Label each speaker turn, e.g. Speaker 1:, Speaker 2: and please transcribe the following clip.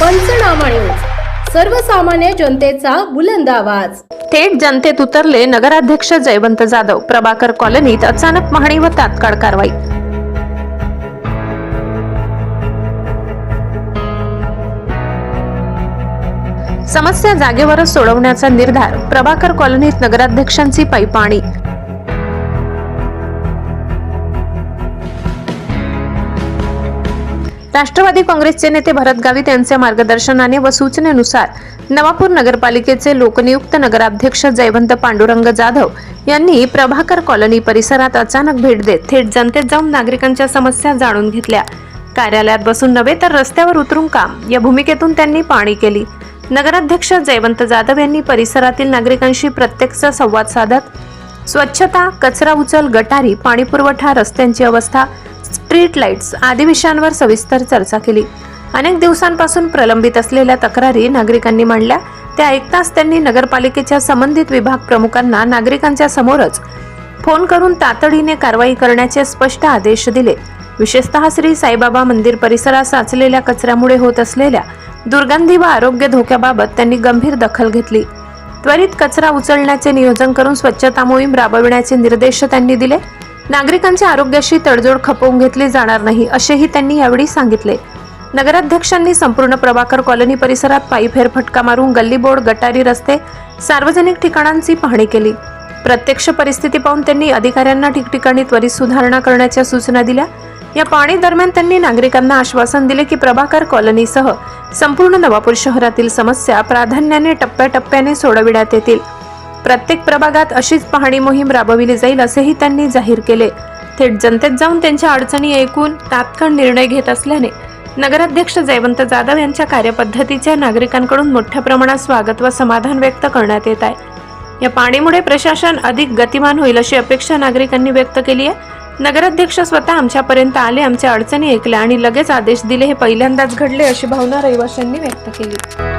Speaker 1: पंचनामा न्यूज. सर्वसामान्य जनतेचा बुलंद आवाज.
Speaker 2: थेट जनतेत उतरले नगराध्यक्ष जयवंत जाधव. प्रभाकर कॉलनीत अचानक पाहणी व तात्काळ कारवाई. समस्या जागेवरच सोडवण्याचा निर्धार. प्रभाकर कॉलनीत नगराध्यक्षांची पायपाणी राष्ट्रवादी काँग्रेसचे नेते भरत गावित यांच्या मार्गदर्शनाने व सूचनेनुसार नवापूर नगरपालिकेचे लोकनियुक्त नगराध्यक्ष जयवंत पांडुरंग जाधव यांनी प्रभाकर कॉलनी परिसरात अचानक भेट देत थेट जनतेत जाऊन नागरिकांच्या समस्या जाणून घेतल्या. कार्यालयात बसून नव्हे तर रस्त्यावर उतरून काम या भूमिकेतून त्यांनी पाणी केली. नगराध्यक्ष जयवंत जाधव यांनी परिसरातील नागरिकांशी प्रत्यक्ष संवाद साधत स्वच्छता कचरा उचल गटारी पाणीपुरवठा रस्त्यांची अवस्था स्ट्रीट लाईट्स आदी विषयांवर सविस्तर चर्चा केली. अनेक दिवसांपासून प्रलंबित असलेल्या तक्रारी नागरिकांनी मांडल्या. त्या ऐकताच त्यांनी नगरपालिकेच्या संबंधित विभाग प्रमुखांना नागरिकांच्या समोरच फोन करून तातडीने कारवाई करण्याचे स्पष्ट आदेश दिले. विशेषतः श्री साईबाबा मंदिर परिसरात साचलेल्या कचऱ्यामुळे होत असलेल्या दुर्गंधी व आरोग्य धोक्याबाबत त्यांनी गंभीर दखल घेतली. त्वरित कचरा उचलण्याचे नियोजन करून स्वच्छता मोहीम राबविण्याचे निर्देश त्यांनी दिले. नागरिकांच्या आरोग्याशी तडजोड खपवून घेतली जाणार नाही असेही त्यांनी यावेळी सांगितले. नगराध्यक्षांनी संपूर्ण प्रभाकर कॉलनी परिसरात पायी फेरफटका मारून गल्लीबोर्ड गटारी रस्ते सार्वजनिक ठिकाणांची पाहणी केली. प्रत्यक्ष परिस्थिती पाहून त्यांनी अधिकाऱ्यांना ठिकठिकाणी त्वरित सुधारणा करण्याच्या सूचना दिल्या. या पाहणी दरम्यान त्यांनी नागरिकांना आश्वासन दिले की प्रभाकर कॉलनीसह संपूर्ण नवापूर शहरातील समस्या प्राधान्याने टप्प्याटप्प्याने सोडविण्यात येतील. प्रत्येक प्रभागात अशीच पाहणी मोहीम राबविली जाईल असेही त्यांनी जाहीर केले. थेट जनतेत जाऊन त्यांच्या अडचणी ऐकून तात्काळ निर्णय घेत असल्याने नगराध्यक्ष जयवंत जाधव यांच्या कार्यपद्धतीचे नागरिकांकडून मोठ्या प्रमाणात स्वागत व समाधान व्यक्त करण्यात येत आहे. या पाणीमुळे प्रशासन अधिक गतिमान होईल अशी अपेक्षा नागरिकांनी व्यक्त केली आहे. नगराध्यक्ष स्वतः आमच्यापर्यंत आले आमच्या अडचणी ऐकल्या आणि लगेच आदेश दिले हे पहिल्यांदाच घडले अशी भावना रहिवाशांनी व्यक्त केली.